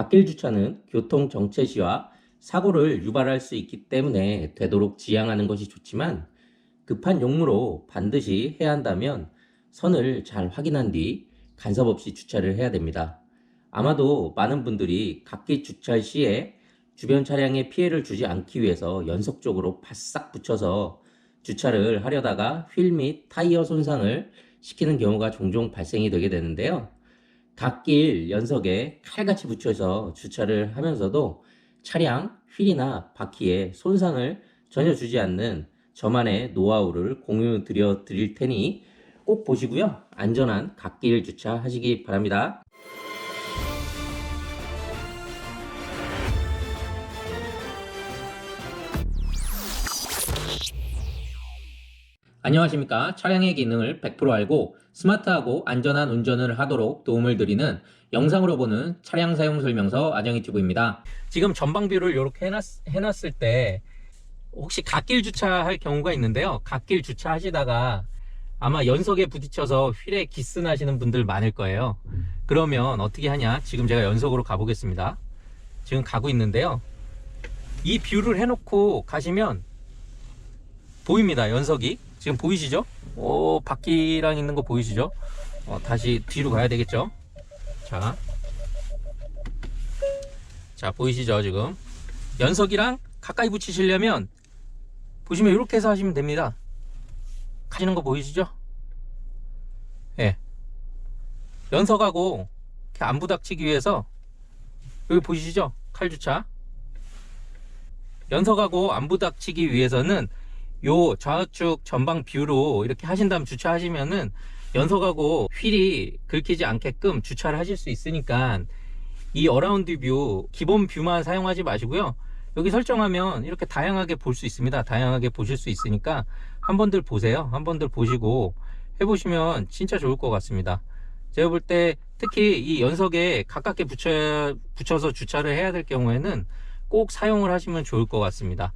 갓길 주차는 교통 정체 시와 사고를 유발할 수 있기 때문에 되도록 지양하는 것이 좋지만 급한 용무로 반드시 해야 한다면 선을 잘 확인한 뒤 간섭 없이 주차를 해야 됩니다. 아마도 많은 분들이 갓길 주차 시에 주변 차량에 피해를 주지 않기 위해서 연속적으로 바싹 붙여서 주차를 하려다가 휠 및 타이어 손상을 시키는 경우가 종종 발생이 되게 되는데요. 갓길 연석에 칼같이 붙여서 주차를 하면서도 차량 휠이나 바퀴에 손상을 전혀 주지 않는 저만의 노하우를 공유 드려 드릴 테니 꼭 보시고요. 안전한 갓길 주차 하시기 바랍니다. 안녕하십니까. 차량의 기능을 100% 알고 스마트하고 안전한 운전을 하도록 도움을 드리는 영상으로 보는 차량 사용 설명서 아정이 튜브입니다. 지금 전방뷰를 이렇게 해놨, 해놨을 때 혹시 갓길 주차할 경우가 있는데요. 갓길 주차하시다가 아마 연석에 부딪혀서 휠에 기스 나시는 분들 많을 거예요. 그러면 어떻게 하냐? 지금 제가 연석으로 가보겠습니다. 지금 가고 있는데요. 이 뷰를 해놓고 가시면 보입니다. 연석이. 지금 보이시죠? 오, 바퀴랑 있는 거 보이시죠? 어, 다시 뒤로 가야 되겠죠? 자. 자, 보이시죠? 지금. 연석이랑 가까이 붙이시려면 보시면 이렇게 해서 하시면 됩니다. 가시는 거 보이시죠? 예. 연석하고 이렇게 안 부닥치기 위해서 여기 보이시죠? 칼주차. 연석하고 안 부닥치기 위해서는 요 좌측 전방 뷰로 이렇게 하신 다음 주차하시면은 연석하고 휠이 긁히지 않게끔 주차를 하실 수 있으니까 이 어라운드 뷰 기본 뷰만 사용하지 마시고요. 여기 설정하면 이렇게 다양하게 볼 수 있습니다. 다양하게 보실 수 있으니까 한 번들 보세요. 한 번들 보시고 해보시면 진짜 좋을 것 같습니다. 제가 볼 때 특히 이 연석에 가깝게 붙여, 붙여서 주차를 해야 될 경우에는 꼭 사용을 하시면 좋을 것 같습니다